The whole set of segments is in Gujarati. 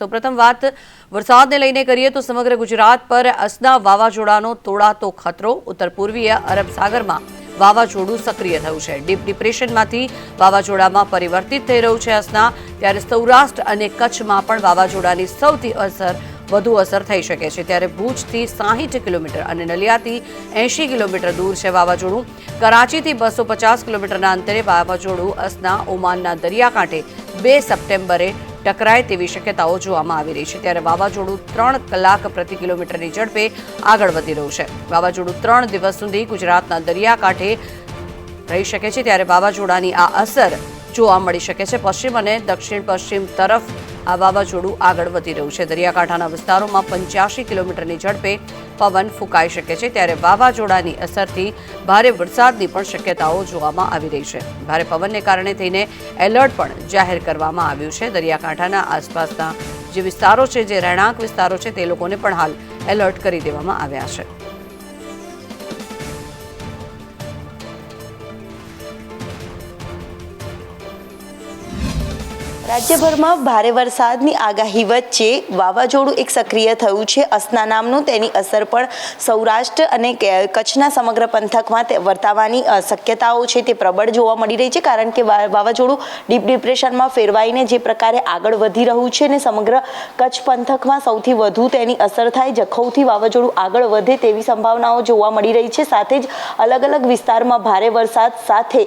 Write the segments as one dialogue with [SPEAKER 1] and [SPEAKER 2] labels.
[SPEAKER 1] તો પ્રથમ વાત, વરસાદને લઈને કરીએ તો સમગ્ર ગુજરાત પર અસના વાવાઝોડાનો તોડાતો ખતરો. ઉત્તર પૂર્વીય અરબ સાગરમાં વાવાઝોડું સક્રિય થયું છે. ડીપ ડિપ્રેશનમાંથી વાવાઝોડામાં પરિવર્તિત થઈ રહ્યું છે અસના. ત્યારે સૌરાષ્ટ્ર અને કચ્છમાં પણ વાવાઝોડાની સૌથી અસર, વધુ અસર થઈ શકે છે. ત્યારે ભુજથી સાહીઠ કિલોમીટર અને નલિયાથી એંશી કિલોમીટર દૂર છે વાવાઝોડું. કરાચીથી બસો પચાસ કિલોમીટરના અંતરે વાવાઝોડું અસના ઓમાનના દરિયાકાંઠે બે સપ્ટેમ્બરે ટકરાય તેવી શક્યતાઓ જોવામાં આવી રહી છે. ત્યારે વાવાઝોડું ત્રણ કલાક પ્રતિ કિલોમીટરની ઝડપે આગળ વધી રહ્યું છે. વાવાઝોડું ત્રણ દિવસ સુધી ગુજરાતના દરિયાકાંઠે રહી શકે છે. ત્યારે વાવાઝોડાની આ અસર જોવા મળી શકે છે. પશ્ચિમ અને દક્ષિણ પશ્ચિમ તરફ આ વાવાઝોડું આગળ વધી રહ્યું છે. દરિયાકાંઠાના વિસ્તારોમાં પંચ્યાસી કિલોમીટરની ઝડપે પવન ફૂંકાઈ શકે છે. ત્યારે વાવાઝોડાની અસરથી ભારે વરસાદની પણ શક્યતાઓ જોવામાં આવી રહી છે. ભારે પવનને કારણે થઈને એલર્ટ પણ જાહેર કરવામાં આવ્યું છે. દરિયાકાંઠાના આસપાસના જે વિસ્તારો છે, જે રહેણાંક વિસ્તારો છે, તે લોકોને પણ હાલ એલર્ટ કરી દેવામાં આવ્યા છે.
[SPEAKER 2] રાજ્યભરમાં ભારે વરસાદની આગાહી વચ્ચે વાવાઝોડું એક સક્રિય થયું છે. અસના નામનું તેની અસર પણ સૌરાષ્ટ્ર અને કચ્છના સમગ્ર પંથકમાં વર્તાવાની શક્યતાઓ છે તે પ્રબળ જોવા મળી રહી છે, કારણ કે વાવાઝોડું ડીપ ડિપ્રેશનમાં ફેરવાઈને જે પ્રકારે આગળ વધી રહ્યું છે ને સમગ્ર કચ્છ પંથકમાં સૌથી વધુ તેની અસર થાય, જખૌથી વાવાઝોડું આગળ વધે તેવી સંભાવનાઓ જોવા મળી રહી છે. સાથે જ અલગ અલગ વિસ્તારમાં ભારે વરસાદ સાથે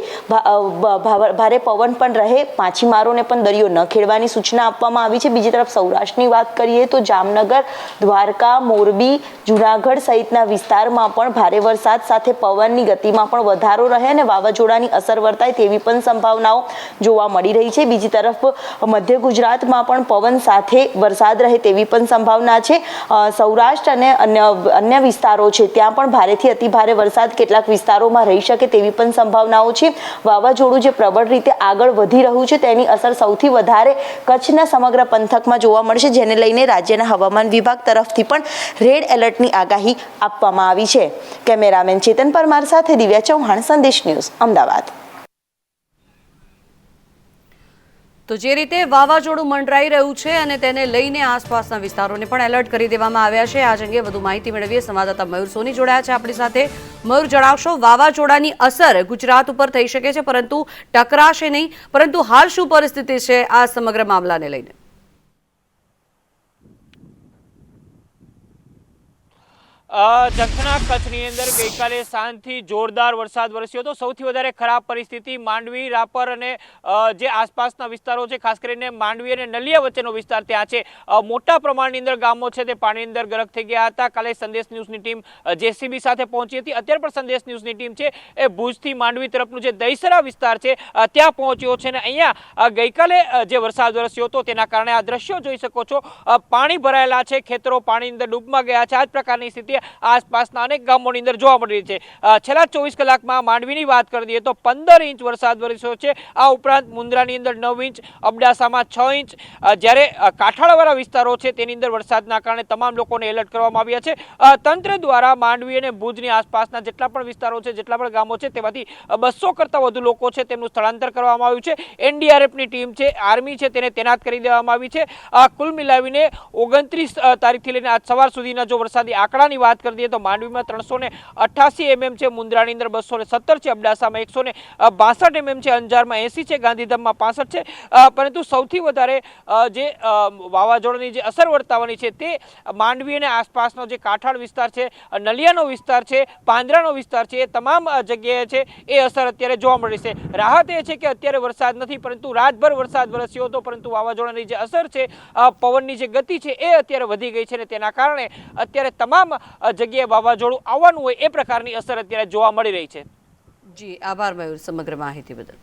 [SPEAKER 2] ભારે પવન પણ રહે, માછીમારોને પણ દરિયો ન ખેડવાની સૂચના આપવામાં આવી છે. બીજી તરફ સૌરાષ્ટ્રની વાત કરીએ તો જામનગર, દ્વારકા, મોરબી, જુનાગઢ સહિતના વિસ્તારમાં પણ ભારે વરસાદ સાથે પવનની ગતિમાં પણ વધારો રહે અને વાવાઝોડાની અસર વર્તાય તેવી પણ સંભાવનાઓ જોવા મળી રહી છે. બીજી તરફ મધ્ય ગુજરાતમાં પણ પવન સાથે વરસાદ રહે તેવી પણ સંભાવના છે. સૌરાષ્ટ્ર અને અન્ય અન્ય વિસ્તારો છે, ત્યાં પણ ભારેથી અતિ ભારે વરસાદ કેટલાક વિસ્તારોમાં રહી શકે તેવી પણ સંભાવનાઓ છે. વાવાઝોડું જે પ્રબળ રીતે આગળ વધી રહ્યું છે, તેની અસર સૌથી વધારે કચ્છના સમગ્ર પંથકમાં જોવા મળશે, જેને લઈને રાજ્યના હવામાન વિભાગ તરફથી પણ રેડ એલર્ટની આગાહી આપવામાં આવી છે. કેમેરામેન ચેતન પરમાર સાથે દિવ્યા ચૌહાણ, સંદેશ ન્યૂઝ, અમદાવાદ.
[SPEAKER 1] તો જે રીતે વાવાઝોડું મંડરાઈ રહ્યું છે અને તેને લઈને આસપાસના વિસ્તારોને પણ એલર્ટ કરી દેવામાં આવ્યા છે. આજ અંગે વધુ માહિતી મેળવીએ. સંવાદદાતા મયુર સોની જોડાયા છે આપણી સાથે. મયુર, જણાવશો, વાવાઝોડાની અસર ગુજરાત ઉપર થઈ શકે છે, પરંતુ ટકરાશે નહીં. પરંતુ હાલ શું પરિસ્થિતિ છે આ સમગ્ર મામલાને લઈને?
[SPEAKER 3] અ, કચ્છની અંદર ગઈકાલે સાંજથી જોરદાર વરસાદ વરસ્યો હતો. સૌથી વધારે ખરાબ પરિસ્થિતિ માંડવી રાપર અને જે આસપાસના વિસ્તારો છે ખાસ કરીને માંડવી અને નલિયા વચ્ચેનો વિસ્તાર ત્યાં છે. મોટા પ્રમાણની અંદર ગામો છે તે પાણીની અંદર ગરક થઈ ગયા હતા. કાલે સંદેશ ન્યૂઝની ટીમ જેસીબી સાથે પહોંચી હતી. અત્યારે પણ સંદેશ ન્યૂઝની ટીમ છે એ ભુજથી માંડવી તરફનું જે દહીસરા વિસ્તાર છે ત્યાં પહોંચ્યો છે અને અહીંયા ગઈકાલે જે વરસાદ વરસ્યો હતો તેના કારણે આ દ્રશ્યો જોઈ શકો છો. પાણી ભરાયેલા છે ખેતરો પાણીની અંદર ડૂબમાં ગયા છે. આ જ પ્રકારની સ્થિતિ આસપાસના અનેક ગામોની અંદર જોવા મળી છે. છેલ્લા ચોવીસ કલાકમાં માંડવીની વાત કરી દઈએ તો પંદર ઇંચ વરસાદ વરસ્યો છે. આ ઉપરાંત મુન્દ્રાની અંદર નવ ઇંચ, અબડાસામાં છ ઇંચ. જ્યારે કાંઠાળવાળા વિસ્તારો છે તેની અંદર વરસાદના કારણે તમામ લોકોને એલર્ટ કરવામાં આવ્યા છે. તંત્ર દ્વારા માંડવી અને ભુજની આસપાસના જેટલા પણ વિસ્તારો છે, જેટલા પણ ગામો છે, તેમાંથી બસો કરતાં વધુ લોકો છે તેમનું સ્થળાંતર કરવામાં આવ્યું છે. એનડીઆરએફની ટીમ છે, આર્મી છે, તેને તૈનાત કરી દેવામાં આવી છે. કુલ મિલાવીને ઓગણત્રીસ તારીખથી લઈને આજ સવાર સુધીના જો વરસાદી આંકડાની વાત કરી દઈએ તો માંડવીમાં ત્રણસો ને અઠ્ઠાસી એમએમ છે મુન્દ્રાની અંદર બસો ને સત્તર છે, અબડાસામાં એકસો ને બાસઠ એમએમ છે, અંજારમાં એંસી છે, ગાંધીધામમાં પાસઠ છે. પરંતુ સૌથી વધારે જે વાવાઝોડાની જે અસર વર્તાવાની છે તે માંડવી અને આસપાસનો જે કાંઠાળ વિસ્તાર છે, નલિયાનો વિસ્તાર છે પાંદરાનો વિસ્તાર છે, એ તમામ જગ્યાએ છે, એ અસર અત્યારે જોવા મળી છે. રાહત એ છે કે અત્યારે વરસાદ નથી, પરંતુ રાતભર વરસાદ વરસ્યો હતો, પરંતુ વાવાઝોડાની જે અસર છે પવનની જે ગતિ છે, એ અત્યારે વધી ગઈ છે અને તેના કારણે અત્યારે તમામ જગ્યાએ વાવાઝોડું આવવાનું હોય એ પ્રકારની અસર અત્યારે જોવા મળી રહી છે.
[SPEAKER 1] જી, આભાર મયુર સમગ્ર માહિતી બદલ.